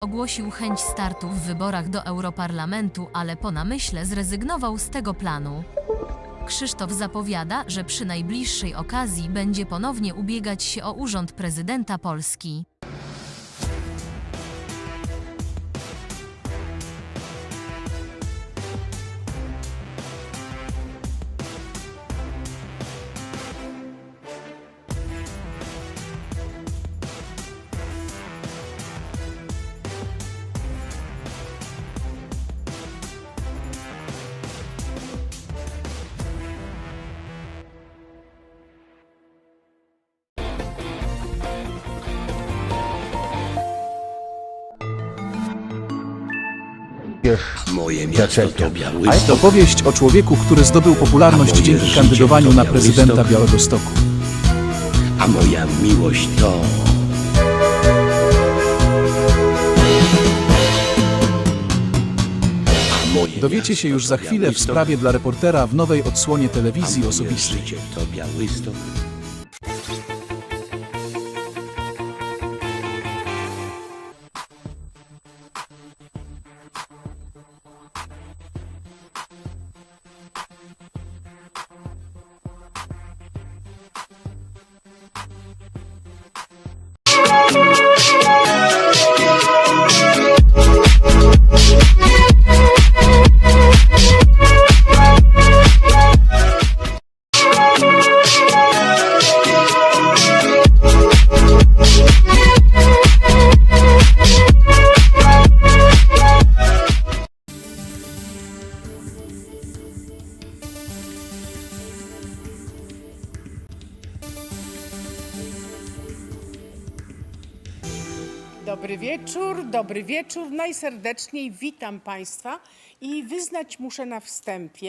Ogłosił chęć startu w wyborach do Europarlamentu, ale po namyśle zrezygnował z tego planu. Krzysztof zapowiada, że przy najbliższej okazji będzie ponownie ubiegać się o urząd prezydenta Polski. Moje miasto to to opowieść o człowieku, który zdobył popularność moje dzięki życie kandydowaniu to na prezydenta Białystok. Białegostoku. a moja miłość to... A moje Dowiecie miasto się już to za chwilę w Białystok, sprawie dla reportera w nowej odsłonie a telewizji moje osobistej. życie to Białystok. Dobry wieczór, dobry wieczór. Najserdeczniej witam Państwa i wyznać muszę na wstępie,